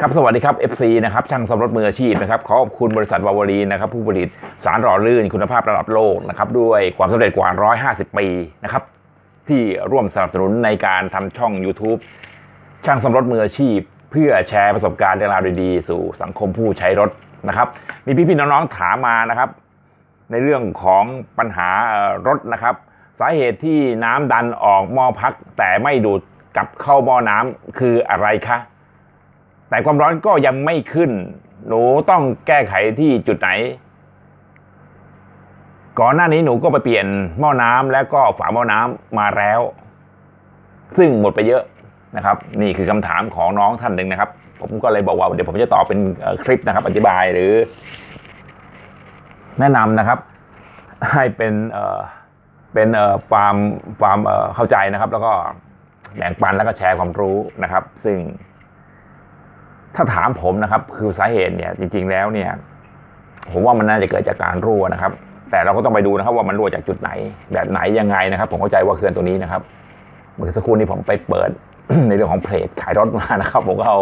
ครับสวัสดีครับ FC นะครับช่างสมรถมืออาชีพนะครับขอขอบคุณบริษัทวาวารีนะครับผู้ผลิตสารหล่อลื่นคุณภาพระดับโลกนะครับด้วยความสำเร็จกว่า 150 ปีนะครับที่ร่วมสนับสนุนในการทำช่อง YouTube ช่างสมรถมืออาชีพ เพื่อแชร์ประสบการณ์เรื่องราวดีๆ สู่สังคมผู้ใช้รถนะครับมีพี่ๆน้องๆถามมานะครับ ในเรื่องของปัญหารถนะครับ สาเหตุที่น้ำดันออกหม้อพักแต่ไม่ดูดกลับเข้าหม้อน้ำคืออะไรคะ แต่ความร้อนก็ยังไม่ขึ้น หนูต้องแก้ไขที่จุดไหน ก่อนหน้านี้หนูก็ไปเปลี่ยนหม้อน้ำแล้วก็ฝาหม้อน้ำมาแล้ว ซึ่งหมดไปเยอะนะครับ นี่คือคำถามของน้องท่านหนึ่งนะครับ ผมก็เลยบอกว่าเดี๋ยวผมจะตอบเป็นคลิปนะครับ อธิบายหรือ แนะนำนะครับ ให้เป็นเอ่อเป็นเอ่อความความเอ่อเข้าใจนะครับ แล้วก็แบ่งปันแล้วก็แชร์ความรู้นะครับ ซึ่ง ถ้าถามผมนะครับ คือสาเหตุเนี่ย จริง ๆ แล้วเนี่ย ผมว่ามันน่าจะเกิดจากการรั่วนะครับ แต่เราก็ต้องไปดูนะครับ ว่ามันรั่วจากจุดไหน แบบไหนยังไงนะครับ ผมเข้าใจว่าเครื่องตัวนี้นะครับเมื่อสักครู่นี้ผมไปเปิดในเรื่องของเพจขายรถมานะครับ ผมก็เอา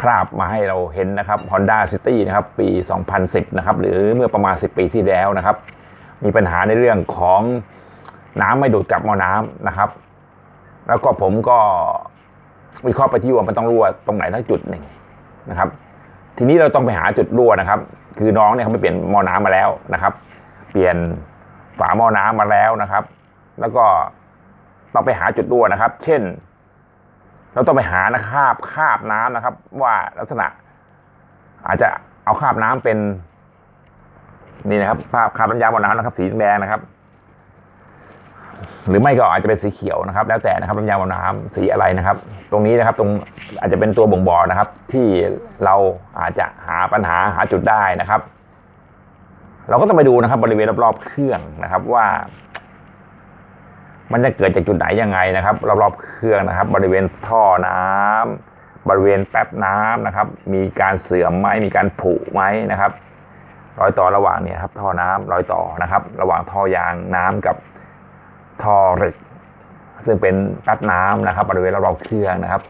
ภาพมาให้เราเห็นนะครับ Honda City นะครับ ปี 2010 นะครับ หรือเมื่อประมาณ 10 ปีที่แล้วนะครับ มีปัญหาในเรื่องของน้ำไม่ดูดกลับมอน้ำนะครับ แล้วก็ผมก็ วิเคราะห์ไปที่ว่ามันต้องรั่วตรงไหนทั้งจุดหนึ่งนะครับ ทีนี้เราต้องไปหาจุดรั่วนะครับ คือน้องเนี่ยเขาไปเปลี่ยนหม้อน้ำมาแล้วนะครับ เปลี่ยนฝาหม้อน้ำมาแล้วนะครับ แล้วก็ต้องไปหาจุดรั่วนะครับ เช่น เราต้องไปหานะคราบคราบน้ำนะครับ ว่าลักษณะ อาจจะเอาคราบน้ำเป็น นี่นะครับคราบคราบน้ำยาหม้อน้ำนะครับ สีแดงนะครับ หรือไม่ก็อาจจะเป็นสีเขียวนะครับ แล้วแต่นะครับน้ำยาน้ำสีอะไรนะครับ ตรงนี้นะครับตรงอาจจะเป็นตัวบ่งบอกนะครับ ที่เราอาจจะหาปัญหาหาจุดได้นะครับ เราก็ต้องไปดูนะครับ บริเวณรอบๆเครื่องนะครับว่า มันจะเกิดจากจุดไหนยังไงนะครับ รอบๆเครื่องนะครับ บริเวณท่อน้ำบริเวณแป๊บน้ำนะครับ มีการเสื่อมไหมมีการผุไหมนะครับรอยต่อระหว่างเนี่ยครับท่อน้ำรอยต่อนะครับ ระหว่างท่อยางน้ำกับ ท่อเหล็กซึ่งเป็นแป๊บน้ำนะครับบริเวณรอบๆเครื่องนะครับ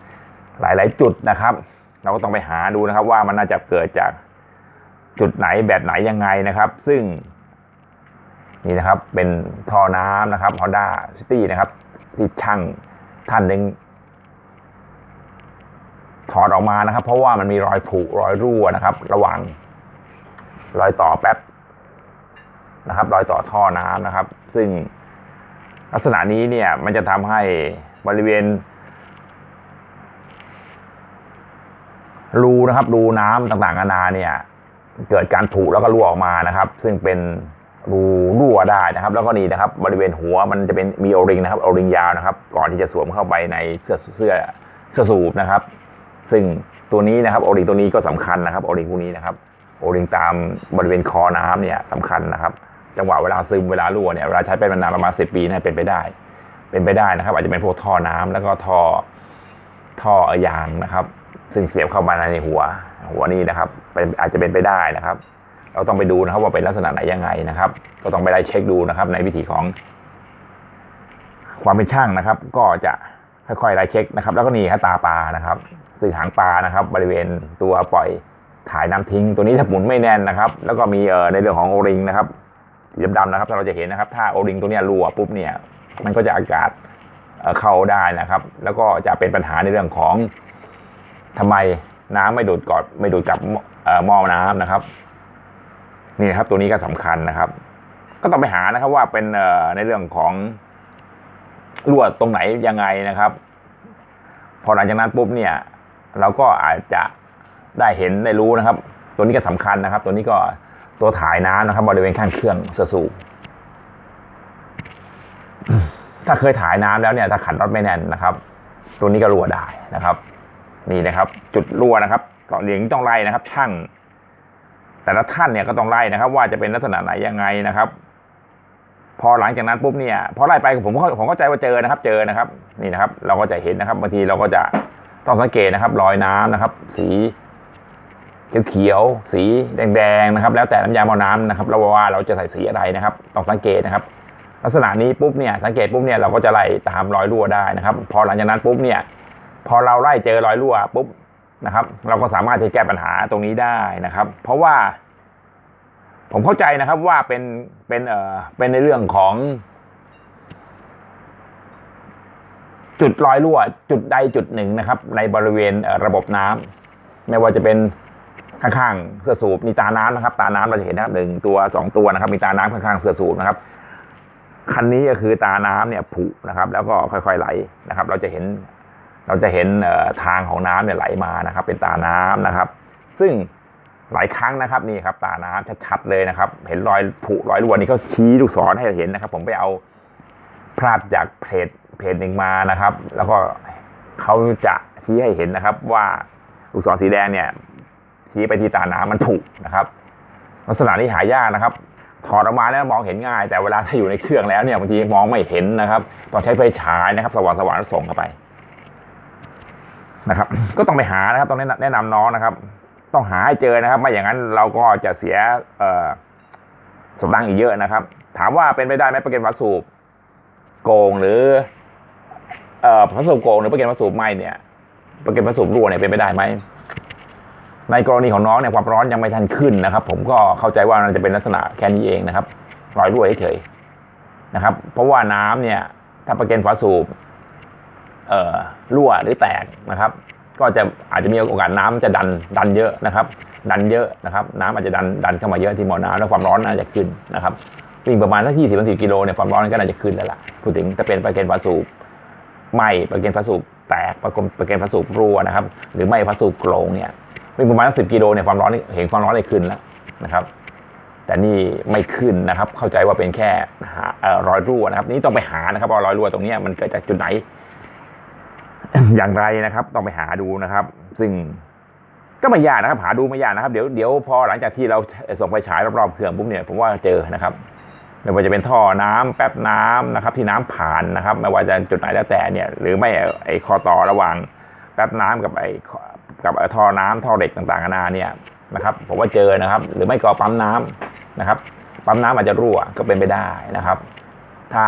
หลายๆจุดนะครับ เราก็ต้องไปหาดูนะครับ ว่ามันน่าจะเกิดจากจุดไหนแบบไหนยังไงนะครับ ซึ่ง นี่นะครับ เป็นท่อน้ำนะครับ Honda City นะครับ ที่ช่างท่านหนึ่งถอดออกมานะครับ เพราะว่ามันมีรอยผุรอยรั่วนะครับ ระหว่างรอยต่อแป๊บนะครับ รอยต่อท่อน้ำนะครับ ซึ่ง ลักษณะนี้เนี่ยมันจะทำให้บริเวณ รูนะครับรูน้ำต่างๆนานาเนี่ย เกิดการผุแล้วก็รั่วออกมานะครับ ซึ่งเป็นรูรั่วได้นะครับ แล้วก็นี่นะครับ บริเวณหัวมันจะเป็นมีโอริงนะครับโอริงยาวนะครับ ก่อนที่จะสวมเข้าไปในเสื้อเสื้อเสื้อสูบนะครับ ซึ่งตัวนี้นะครับโอริงตัวนี้ก็สำคัญนะครับโอริงพวกนี้นะครับโอริงตามบริเวณคอน้ำเนี่ยสำคัญนะครับ จังหวะเวลาซึมเวลารั่วเนี่ยเวลาใช้เป็นนานประมาณสิบปีเนี่ยเป็นไปได้ เป็นไปได้นะครับ อาจจะเป็นพวกท่อน้ำแล้วก็ท่อท่อยางนะครับ ซึ่งเสียบเข้ามาในหัว หัวนี้นะครับเป็นอาจจะเป็นไปได้นะครับ เราต้องไปดูนะครับว่าเป็นลักษณะไหนยังไงนะครับ ก็ต้องไปไล่เช็คดูนะครับ ในวิธีของ ความเป็นช่างนะครับ ก็จะค่อยๆไล่เช็คนะครับ แล้วก็นี่ครับตาปลานะครับซึ่งหางปลานะครับ บริเวณตัวปล่อยถ่ายน้ำทิ้ง ตัวนี้ถ้าหมุนไม่แน่นนะครับ แล้วก็มีเอ่อในเรื่องของโอริงนะครับ ดำๆนะครับถ้าเราจะเห็นนะครับ ถ้าโอริงตัวเนี้ยรั่วปุ๊บเนี่ย มันก็จะอากาศเข้าได้นะครับ แล้วก็จะเป็นปัญหาในเรื่องของทำไมน้ำไม่ดูดกอดไม่ดูดกับเอ่อหม้อน้ำนะครับ นี่นะครับ ตัวนี้ก็สำคัญนะครับ ก็ต้องไปหานะครับ ว่าเป็นในเรื่องของรั่วตรงไหนยังไงนะครับ พอหลังจากนั้นปุ๊บเนี่ย เราก็อาจจะได้เห็นได้รู้นะครับ ตัวนี้ก็สำคัญนะครับ ตัวนี้ก็ ตัวถ่ายน้ำนะครับ บริเวณข้างเครื่องเสือสูบถ้าเคยถ่ายน้ำแล้วเนี่ย ถ้าขันน็อตไม่แน่นนะครับ ตัวนี้ก็รั่วได้นะครับ นี่นะครับ จุดรั่วนะครับก็เรียงต้องไล่นะครับ ช่าง แต่ละท่านเนี่ยก็ต้องไล่นะครับ ว่าจะเป็นลักษณะไหนยังไงนะครับ พอหลังจากนั้นปุ๊บเนี่ยพอไล่ไปผมก็ผมเข้าใจว่าเจอนะครับ เจอนะครับ นี่นะครับ เราก็จะเห็นนะครับบางทีเราก็จะต้องสังเกตนะครับ รอยน้ำนะครับ สี เขียวๆสีแดงๆนะครับ แล้วแต่น้ำยาหม้อน้ำนะครับเราว่าเราจะใส่สีอะไรนะครับต้องสังเกตนะครับ ลักษณะนี้ปุ๊บเนี่ยสังเกตปุ๊บเนี่ยเราก็จะไล่ตามรอยรั่วได้นะครับ พอหลังจากนั้นปุ๊บเนี่ยพอเราไล่เจอรอยรั่วปุ๊บนะครับ เราก็สามารถที่จะแก้ปัญหาตรงนี้ได้นะครับ เพราะว่า ผมเข้าใจนะครับว่าเป็นเป็นเอ่อเป็นในเรื่องของ จุดรอยรั่ว จุดใดจุดหนึ่งนะครับ ในบริเวณระบบน้ำไม่ว่าจะเป็น ข้างๆเสื้อสูบมีตาน้ำนะครับ ตาน้ำเราจะเห็นนะครับหนึ่งตัวสองตัวนะครับ มีตาน้ำข้างๆเสื้อสูบนะครับคันนี้ก็คือตาน้ำเนี่ยผุนะครับ แล้วก็ค่อยๆไหลนะครับ เราจะเห็น เราจะเห็นเอ่อทางของน้ำเนี่ยไหลมานะครับ เป็นตาน้ำนะครับ ซึ่งหลายครั้งนะครับนี่ครับ ตาน้ำชัดๆเลยนะครับ เห็นรอยผุรอยรั่วนี่เขาชี้ลูกศรให้เห็นนะครับ ผมไปเอาพลาดจากเพจเพจหนึ่งมานะครับ แล้วก็เขาจะชี้ให้เห็นนะครับ ว่าลูกศรสีแดงเนี่ย ชี้ไปที่ตาน้ำมันผุนะครับ ลักษณะนี้หายากนะครับถอดออกมาแล้วมองเห็นง่าย แต่เวลาถ้าอยู่ในเครื่องแล้วเนี่ยบางทีมองไม่เห็นนะครับต้องใช้ไฟฉายนะครับ สว่างสว่างๆแล้วส่งเข้าไปนะครับ ก็ต้องไปหานะครับ ต้องแนะนำแนะนำน้องนะครับ ต้องหาให้เจอนะครับ ไม่อย่างนั้นเราก็จะเสียเออสตังค์อีกเยอะนะครับ ถามว่าเป็นไปได้ไหมประกันวัสูบโกงหรือเอ่อวัสสูบโกงหรือประกันวัสูบไม่เนี่ยประกันวัสสูบรั่วเนี่ยเป็นไปได้ไหม ในกรณีของน้องเนี่ยความร้อนยังไม่ทันขึ้นนะครับ ผมก็เข้าใจว่ามันจะเป็นลักษณะแค่นี้เองนะครับรอยรั่วเฉยๆนะครับ เพราะว่าน้ำเนี่ย ถ้าประเก็นฝาสูบเอ่อรั่วหรือแตกนะครับ ก็จะอาจจะมีโอกาสน้ำจะดันดันเยอะนะครับ ดันเยอะนะครับ น้ำอาจจะดันดันเข้ามาเยอะที่หมอน้ำแล้วความร้อนน่าจะขึ้นนะครับวิ่งประมาณสักยี่สิบสี่กิโลเนี่ยความร้อนก็น่าจะขึ้นแล้วล่ะพูดถึงถ้าเป็นประเก็นฝาสูบไหม่ประเก็นฝาสูบแตกประกประเก็นฝาสูบรั่วนะครับ หรือไม่ฝาสูบโกรงเนี่ย วิ่งประมาณสิบกิโลเนี่ยความร้อนนี่เห็นความร้อนเลยขึ้นแล้วนะครับ แต่นี่ไม่ขึ้นนะครับ เข้าใจว่าเป็นแค่หารอยรั่วนะครับ นี่ต้องไปหานะครับว่ารอยรั่วตรงนี้มันเกิดจากจุดไหน อย่างไรนะครับ ต้องไปหาดูนะครับ ซึ่งก็ไม่ยากนะครับ หาดูไม่ยากนะครับ เดี๋ยวเดี๋ยวพอหลังจากที่เราส่งไปฉายรอบๆเครื่องปุ๊บเนี่ยผมว่าเจอนะครับไม่ว่าจะเป็นท่อน้ำแป๊บน้ำนะครับ ที่น้ำผ่านนะครับ ไม่ว่าจะจุดไหนแล้วแต่เนี่ย หรือไม่ไอ้คอต่อระหว่างแป๊บน้ำกับไอ้ กับไอ้ท่อน้ำท่อเหล็กต่างๆนานาเนี่ยนะครับผมว่าเจอนะครับ หรือไม่ก็ปั๊มน้ำนะครับ ปั๊มน้ำอาจจะรั่วก็เป็นไปได้นะครับ ถ้า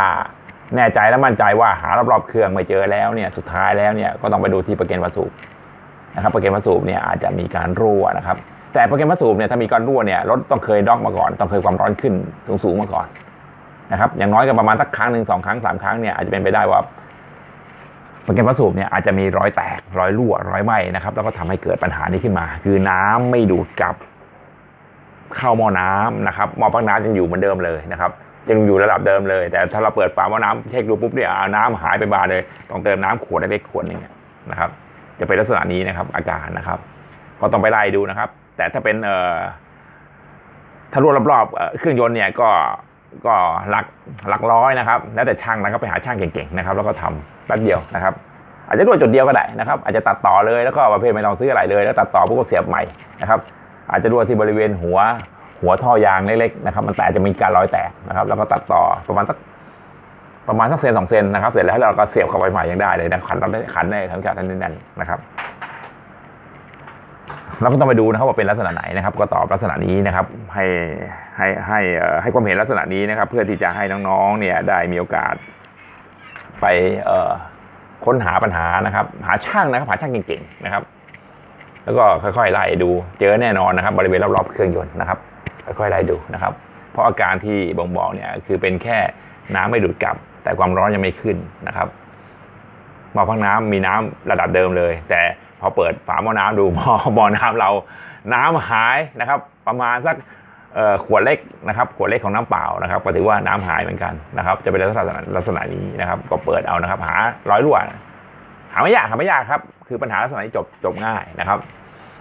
แน่ใจและมั่นใจว่าหารอบๆเครื่องไม่เจอแล้วเนี่ยสุดท้ายแล้วเนี่ยก็ต้องไปดูที่ประกันวัสดุนะครับประกันวัสดุเนี่ยอาจจะมีการรั่วนะครับ แต่ประกันวัสดุเนี่ยถ้ามีการรั่วเนี่ยรถต้องเคยด็อกมาก่อน ต้องเคยความร้อนขึ้นสูงๆมาก่อนนะครับอย่างน้อยก็ประมาณสักครั้งหนึ่งสองครั้งสามครั้งเนี่ยอาจจะเป็นไปได้ว่า ประกันวัสดุเนี่ยอาจจะมีรอยแตกรอยรั่วรอยไหม้นะครับ แล้วก็ทำให้เกิดปัญหานี้ขึ้นมา คือน้ำไม่ดูดกลับ เข้าหม้อน้ำนะครับหม้อพักน้ำยังอยู่เหมือนเดิมเลยนะครับยังอยู่ระดับเดิมเลย แต่ถ้าเราเปิดฝาหม้อน้ำเช็คดูปุ๊บเนี่ยน้ำหายไปบานเลยต้องเติมน้ำขวดเล็กขวดหนึงเนี่ยนะครับ จะเป็นลักษณะนี้นะครับ อาการนะครับ ก็ต้องไปไล่ดูนะครับ แต่ถ้าเป็นเอ่อถ้ารวดรอบๆเครื่องยนต์เนี่ยก็ ก็หลักหลักร้อยนะครับ แล้วแต่ช่างนะครับไปหาช่างเก่งๆนะครับ แล้วก็ทำแป๊บเดียวนะครับ อาจจะด้วยจุดเดียวก็ได้นะครับ อาจจะตัดต่อเลยแล้วก็ประเภทไม่ต้องซื้ออะไรเลย แล้วตัดต่อปุ๊บก็เสียบใหม่นะครับ อาจจะรั่วที่บริเวณหัวหัวท่อยางเล็กๆนะครับ มันแต่จะมีการรอยแตกนะครับ แล้วก็ตัดต่อประมาณสักประมาณสักเซนสองเซนนะครับ เสร็จแล้วเราก็เสียบเข้าไปใหม่ยังได้เลยนะขันได้ขันได้ขันจัดแน่นๆนะครับ เราก็ต้องไปดูนะครับว่าเป็นลักษณะไหนนะครับ ก็ตอบลักษณะนี้นะครับ ให้ให้ให้ให้ความเห็นลักษณะนี้นะครับ เพื่อที่จะให้น้องๆเนี่ยได้มีโอกาส ไปเอค้นหาปัญหานะครับ หาช่างนะครับ หาช่างเก่งๆนะครับ แล้วก็ค่อยๆไล่ดูเจอแน่นอนนะครับ บริเวณรอบๆเครื่องยนต์นะครับ ค่อยๆไล่ดูนะครับ เพราะอาการที่บ่งบอกเนี่ยคือเป็นแค่น้ำไม่ดูดกลับ แต่ความร้อนยังไม่ขึ้นนะครับหม้อพักน้ำมีน้ำระดับเดิมเลย แต่ พอเปิดฝาหม้อน้ำดูหม้อหม้อน้ำเราน้ำหายนะครับ ประมาณสักขวดเล็กนะครับ ขวดเล็กของน้ำเปล่านะครับ ก็ถือว่าน้ำหายเหมือนกันนะครับ จะเป็นลักษณะลักษณะนี้นะครับ ก็เปิดเอานะครับ หาร้อยรั่วหาไม่ยากหาไม่ยากครับ คือปัญหาลักษณะนี้จบจบง่ายนะครับ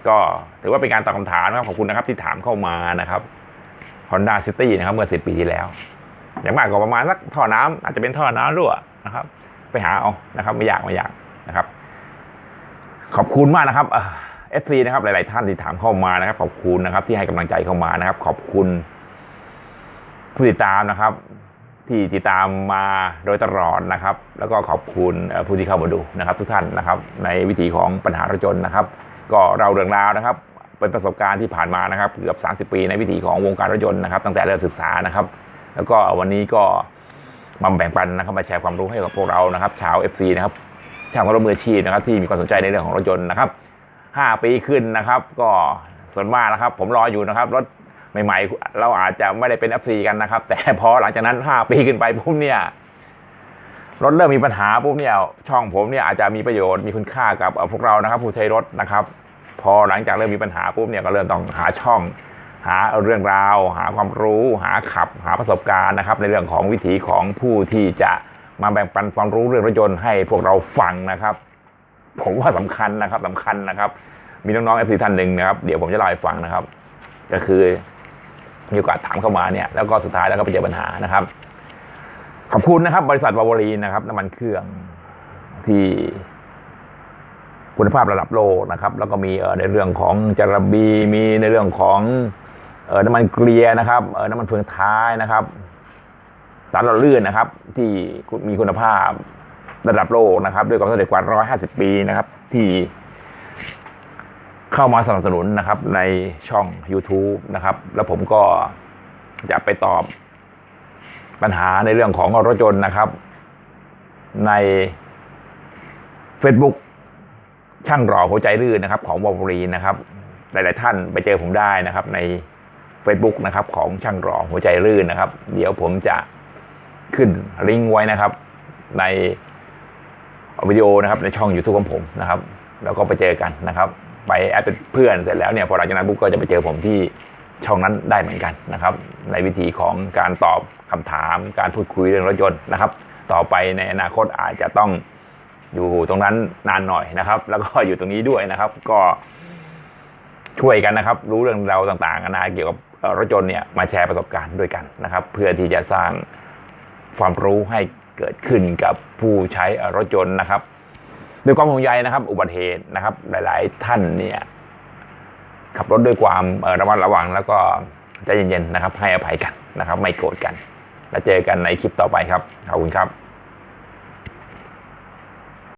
ก็ถือว่าเป็นการตอบคำถามนะครับขอบคุณนะครับ ที่ถามเข้ามานะครับ Honda City นะครับ เมื่อสิบปีที่แล้ว อย่างมากก็ประมาณสักท่อน้ำอาจจะเป็นท่อน้ำรั่วนะครับ ไปหาเอานะครับ ไม่ยากไม่ยากนะครับ ขอบคุณมากนะครับเอฟซีนะครับ หลาย ๆ ท่านที่ถามเข้ามานะครับ ขอบคุณนะครับ ที่ให้กำลังใจเข้ามานะครับ ขอบคุณ ผู้ติดตามนะครับ ที่ติดตามมาโดยตลอดนะครับ แล้วก็ขอบคุณผู้ที่เข้ามาดูนะครับ ทุกท่านนะครับ ในวิถีของปัญหารถยนต์นะครับ ก็เราเรื่องราวนะครับ เป็นประสบการณ์ที่ผ่านมานะครับ เกือบ 30 ปีในวิถีของวงการรถยนต์นะครับ ตั้งแต่เริ่มศึกษานะครับ แล้วก็วันนี้ก็มาแบ่งปันนะครับมาแชร์ความรู้ให้กับพวกเรานะครับ ชาว FC นะครับ ชาวรถมืออาชีพนะครับที่มีความสนใจในเรื่องของรถยนต์นะครับห้าปีขึ้นนะครับ ก็ส่วนมากนะครับ ผมรออยู่นะครับ รถใหม่ๆ เราอาจจะไม่ได้เป็น FC กันนะครับ แต่พอหลังจากนั้นห้าปีขึ้นไปปุ๊บเนี่ยรถเริ่มมีปัญหาปุ๊บเนี่ยช่องผมเนี่ยอาจจะมีประโยชน์มีคุณค่ากับพวกเรานะครับผู้ใช้รถนะครับ พอหลังจากเริ่มมีปัญหาปุ๊บเนี่ยก็เริ่มต้องหาช่อง หาเรื่องราว หาความรู้ หาขับ หาประสบการณ์นะครับ ในเรื่องของวิถีของผู้ที่จะ มาแบ่งปันความรู้เรื่องรถยนต์ให้พวกเราฟังนะครับ ผมว่าสำคัญนะครับสำคัญนะครับ มีน้องๆเอฟซีท่านหนึ่งนะครับ เดี๋ยวผมจะเล่าให้ฟังนะครับ ก็คือมีโอกาสถามเข้ามาเนี่ย แล้วก็สุดท้ายแล้วก็ไปเจอปัญหานะครับ ขอบคุณนะครับ บริษัทวาวรีนนะครับน้ำมันเครื่องที่คุณภาพระดับโลกนะครับ แล้วก็มีเในเรื่องของจารบีมีในเรื่องของเอน้ำมันเกลียนะครับเอน้ำมันเฟืองท้ายนะครับ สารหล่อลื่นนะครับ ที่มีคุณภาพระดับโลกนะครับ ด้วยความสำเร็จกว่า 150 ปีนะครับ ที่เข้ามาสนับสนุนนะครับ ในช่อง YouTube นะครับ แล้วผมก็จะไปตอบปัญหาในเรื่องของรถยนต์นะครับ ใน Facebook ช่างหล่อหัวใจลื่นนะครับ ของวอลเวรีนะครับ หลาย ๆ ท่านไปเจอผมได้นะครับ ใน Facebook นะครับ ของช่างหล่อหัวใจลื่นนะครับ เดี๋ยวผมจะ ขึ้นลิงก์ไว้นะครับ ในวิดีโอนะครับในช่อง YouTube ของผมนะครับ แล้วก็ไปเจอกันนะครับ ไปแอดเป็นเพื่อนเสร็จแล้วเนี่ยพอหลังจากนั้นปุ๊บก็จะไปเจอผมที่ช่องนั้นได้เหมือนกันนะครับ ในวิธีของการตอบคำถาม การพูดคุยเรื่องรถยนต์นะครับ ต่อไปในอนาคตอาจจะต้องอยู่ตรงนั้นนานหน่อยนะครับ แล้วก็อยู่ตรงนี้ด้วยนะครับ ก็ช่วยกันนะครับ รู้เรื่องราวต่างๆนานาเกี่ยวกับรถยนต์เนี่ยมาแชร์ประสบการณ์ด้วยกันนะครับ เพื่อที่จะสร้าง ความรู้ให้เกิดขึ้นกับผู้ใช้รถยนต์นะครับด้วยความห่วงใยนะครับ อุบัติเหตุนะครับ หลาย ๆ ท่านเนี่ยขับรถด้วยความระมัดระวัง แล้วก็ใจเย็น ๆ นะครับ ให้อภัยกันนะครับ ไม่โกรธกัน แล้วเจอกันในคลิปต่อไปครับขอบคุณครับ